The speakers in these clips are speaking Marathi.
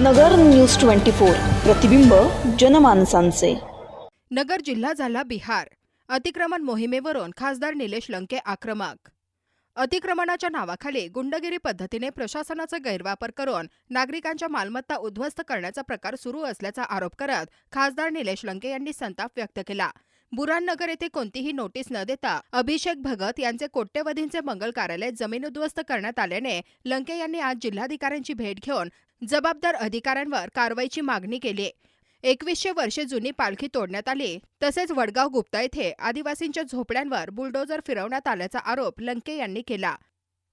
नगर न्यूज ट्वेंटी फोर प्रतिबिंब जनमानसांचे. नगर जिल्हा झाला बिहार. अतिक्रमण मोहिमेवरून खासदार निलेश लंके आक्रमक. अतिक्रमणाच्या नावाखाली गुंडगिरी पद्धतीने प्रशासनाचा गैरवापर करून नागरिकांच्या मालमत्ता उद्ध्वस्त करण्याचा प्रकार सुरू असल्याचा आरोप करत खासदार निलेश लंके यांनी संताप व्यक्त केला. बुराननगर येथे कोणतीही नोटीस न देता अभिषेक भगत यांचे कोट्यवधींचे मंगल कार्यालय जमीन उद्ध्वस्त करण्यात आल्याने लंके यांनी आज जिल्हाधिकाऱ्यांची भेट घेऊन जबाबदार अधिकाऱ्यांवर कारवाईची मागणी केली एकवीसशे वर्षे जुनी पालखी तोडण्यात आली तसेच वडगाव गुप्ता येथे आदिवासींच्या झोपड्यांवर बुलडोजर फिरवण्यात आल्याचा आरोप लंके यांनी केला.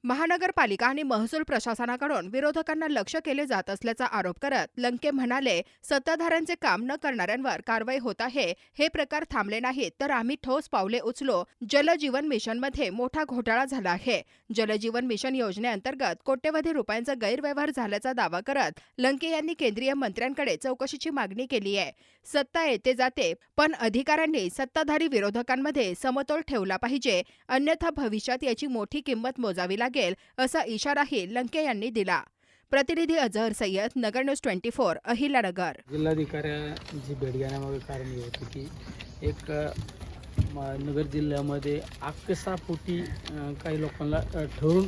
महानगरपालिका आणि महसूल प्रशासनाकडून विरोधकांना लक्ष केले जात असल्याचा आरोप करत लंके म्हणाले सत्ताधाऱ्यांचे काम न करणाऱ्यांवर कारवाई होत आहे हे प्रकार थांबले नाहीत तर आम्ही ठोस पावले उचलो. जलजीवन मिशनमध्ये मोठा घोटाळा झाला आहे. जलजीवन मिशन योजनेअंतर्गत कोट्यवधी रुपयांचा गैरव्यवहार झाल्याचा दावा करत लंके यांनी केंद्रीय मंत्र्यांकडे चौकशीची मागणी केली आहे. सत्ता येते जाते पण अधिकाऱ्यांनी सत्ताधारी विरोधकांमध्ये समतोल ठेवला पाहिजे. अन्यथा भविष्यात याची मोठी किंमत मोजावी लागेल. असा इशाराही लंके यांनी दिला. प्रतिनिधी Azhar Sayyed Nagar news twenty four Ahilyanagar जिल्हाधिकाऱ्यांची भेट घेण्यामागे कारण हे होतं की एक नगर जिल्ह्यामध्ये आकसापोटी काही लोकांना ठरून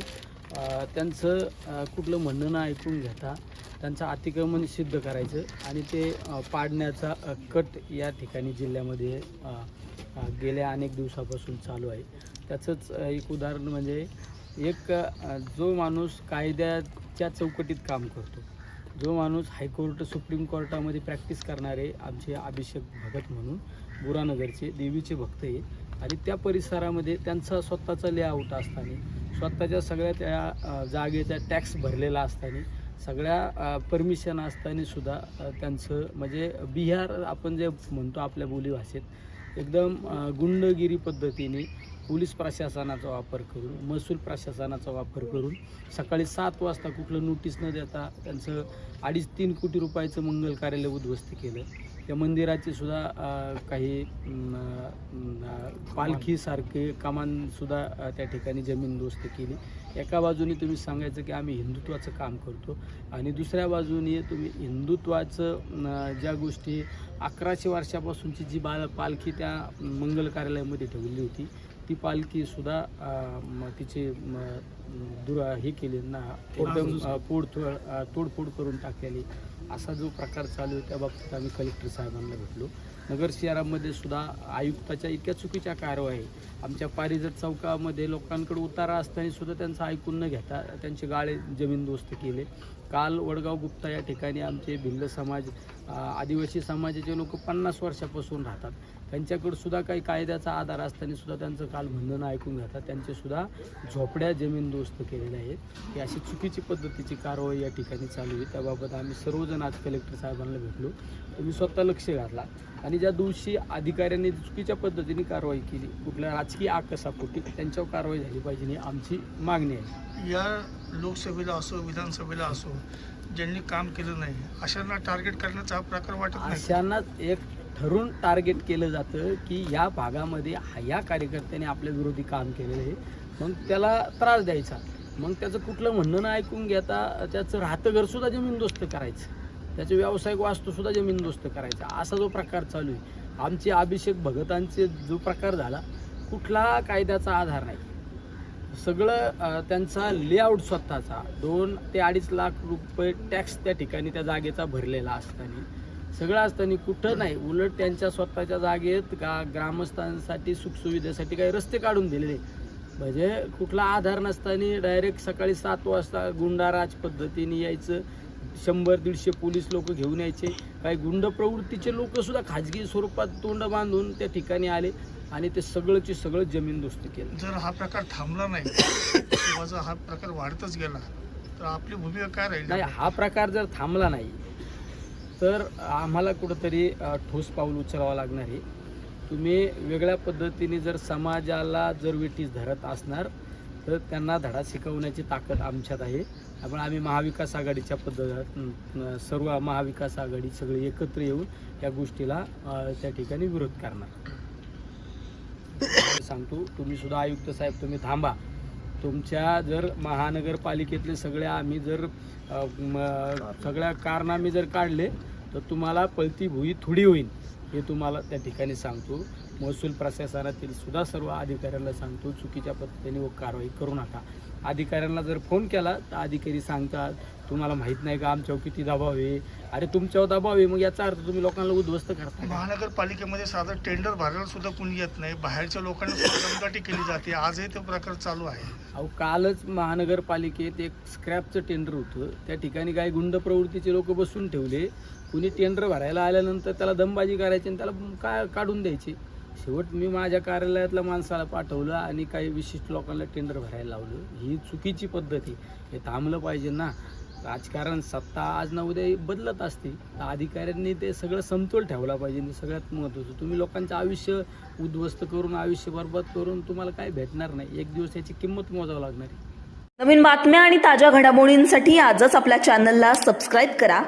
त्यांचं कुठलं म्हणणं ना ऐकून घेता त्यांचं अतिक्रमण सिद्ध करायचं आणि ते पाडण्याचा कट या ठिकाणी जिल्ह्यामध्ये गेल्या अनेक दिवसापासून चालू आहे. त्याचंच एक उदाहरण म्हणजे एक जो माणूस कायद्याच्या चौकटीत काम करतो जो माणूस हायकोर्ट सुप्रीम कोर्टामध्ये प्रॅक्टिस करणारे आमचे अभिषेक भगत म्हणून बुरानगरचे देवीचे भक्त आहे आणि त्या परिसरामध्ये त्यांचा स्वतःचा लेआउट असताना स्वतःच्या सगळ्या त्या जागेचा टॅक्स भरलेला असताना सगळ्या परमिशन असताना सुद्धा त्यांचं म्हणजे बिहार आपण जे म्हणतो आपल्या बोलीभाषेत एकदम गुंडगिरी पद्धतीने पोलीस प्रशासनाचा वापर करून महसूल प्रशासनाचा वापर करून सकाळी सात वाजता कुठलं नोटीस न देता त्यांचं अडीच तीन कोटी रुपयाचं मंगल कार्यालय उद्ध्वस्त केलं. त्या मंदिराचे सुद्धा काही पालखीसारखे कामांसुद्धा त्या ठिकाणी जमीन दोस्त केली. एका बाजूने तुम्ही सांगायचं की आम्ही हिंदुत्वाचं काम करतो आणि दुसऱ्या बाजूने तुम्ही हिंदुत्वाचं ज्या गोष्टी अकराशे वर्षापासूनची जी बाल पालखी त्या मंगल कार्यालयामध्ये ठेवली होती ती पालखीसुद्धा अ, म, तिचे दुर हे केले ना अ, तोडफोड करून टाकलेली. असा जो प्रकार चालू आहे त्या बाबतीत आम्ही कलेक्टर साहेबांना भेटलो. नगर शहरामध्ये सुद्धा आयुक्ताच्या इतक्या चुकीच्या कारवाई. आमच्या पारिजत चौकामध्ये लोकांकडे उतारा असताना सुद्धा त्यांचं ऐकून न घेता त्यांचे गाळे जमीनदोस्त केले. काल वडगाव गुप्ता या ठिकाणी आमचे भिल्ल समाज आदिवासी समाजाचे लोक पन्नास वर्षापासून राहतात त्यांच्याकडे सुद्धा काही कायद्याचा आधार असताना सुद्धा त्यांचं काल म्हणणं ऐकून घेतात. त्यांचे सुद्धा झोपड्या जमीनदोस्त केलेल्या आहेत. ही अशी चुकीची पद्धतीची कारवाई या ठिकाणी चालू आहे. त्याबाबत आम्ही सर्वजण आज कलेक्टर साहेबांना भेटलो. तुम्ही स्वतः लक्ष घातला. आणि ज्या दिवशी अधिकाऱ्यांनी चुकीच्या पद्धतीने कारवाई केली कुठल्या राजकीय आकसापोटी त्यांच्यावर कारवाई झाली पाहिजे ही आमची मागणी आहे. या लोकसभेला असो विधानसभेला असो ज्यांनी काम केलं नाही अशांना टार्गेट करण्याचा हा प्रकार वाटत नाही. एक ठरून टार्गेट केलं जातं की या भागामध्ये हा- या कार्यकर्त्याने आपल्या विरोधी काम केलेलं आहे. मग त्याला त्रास द्यायचा. मग त्याचं कुठलं म्हणणं न ऐकून घेता त्याचं राहतं घरसुद्धा जमीनदोस्त करायचं. त्याचे व्यावसायिक वास्तूसुद्धा जमीनदोस्त करायचा. असा जो प्रकार चालू आहे. आमचे अभिषेक भगतांचे जो प्रकार झाला कुठला कायद्याचा आधार नाही. सगळं त्यांचा लेआउट स्वतःचा. दोन ते अडीच लाख रुपये टॅक्स त्या ठिकाणी त्या जागेचा भरलेला असताना. सगळं असताना कुठं नाही उलट त्यांच्या स्वतःच्या जागेत का ग्रामस्थांसाठी सुखसुविधेसाठी काही रस्ते काढून दिलेले. म्हणजे कुठला आधार नसताना डायरेक्ट सकाळी सात वाजता गुंडाराज पद्धतीने यायचं. शंभर दीडशे पोलीस लोक घेऊन यायचे. काही गुंड प्रवृत्तीचे लोक सुद्धा खाजगी स्वरूपात तोंड बांधून त्या ठिकाणी आले आणि ते सगळंची सगळं जमीनदोस्त केलं. जर हा प्रकार थांबला नाही किंवा जर हा प्रकार वाढतच गेला तर आपली भूमिका काय नाही राहील हा प्रकार जर थांबला नाही तर आम्हाला कुठंतरी ठोस पाऊल उचलावं लागणार आहे. तुम्ही वेगळ्या पद्धतीने जर समाजाला जर वेटीस धरत असणार तर त्यांना धडा शिकवण्याची ताकद आमच्यात आहे. त्यामुळे आम्ही महाविकास आघाडीच्या पद्धत सर्व महाविकास आघाडी सगळे एकत्र येऊन या गोष्टीला त्या ठिकाणी विरोध करणार. सांगतो तुम्ही सुद्धा आयुक्त साहेब तुम्ही थांबा. तुमच्या जर महानगरपालिकेतले सगळ्या आम्ही जर अ, म- सगळ्या कारनामे जर काढले तर तुम्हाला पळती भुई थोडी होईल हे तुम्हाला त्या ठिकाणी सांगतो. महसूल प्रशासनातील सुद्धा सर्व अधिकाऱ्यांना सांगतो चुकीच्या पद्धतीने व कारवाई करू नका. अधिकाऱ्यांना जर फोन केला तर अधिकारी सांगतात तुम्हाला माहीत नाही का आमच्यावर किती दबाव आहे? अरे तुमच्यावर दबाव आहे. मग याचा अर्थ तुम्ही लोकांना उद्ध्वस्त करता? महानगरपालिकेमध्ये साधं टेंडर भरायला सुद्धा कुणी येत नाही. बाहेरच्या लोकांना दमदाटी केली जाते. आजही तो प्रकार चालू आहे. अहो कालच महानगरपालिकेत एक स्क्रॅपचं टेंडर होतं. त्या ठिकाणी काही गुंड प्रवृत्तीचे लोक बसून ठेवले. कुणी टेंडर भरायला आल्यानंतर त्याला दमबाजी करायची आणि त्याला का काढून द्यायचे? शेवट मी माझ्या कार्यालयातल्या माणसाला पाठवलं आणि काही विशिष्ट लोकांना टेंडर भरायला लावलं. ही चुकीची पद्धत आहे. हे थांबलं पाहिजे ना. राजकारण सत्ता आज ना उद्या बदलत असते. तर अधिकाऱ्यांनी ते सगळं समतोल ठेवला पाहिजे. ते सगळ्यात महत्त्वाचं तुम्ही लोकांचं आयुष्य उद्ध्वस्त करून आयुष्य बरबाद करून तुम्हाला काय भेटणार नाही. एक दिवस याची किंमत मोजावं लागणार नवीन बातम्या आणि ताज्या घडामोडींसाठी आजच आपल्या चॅनलला सबस्क्राईब करा.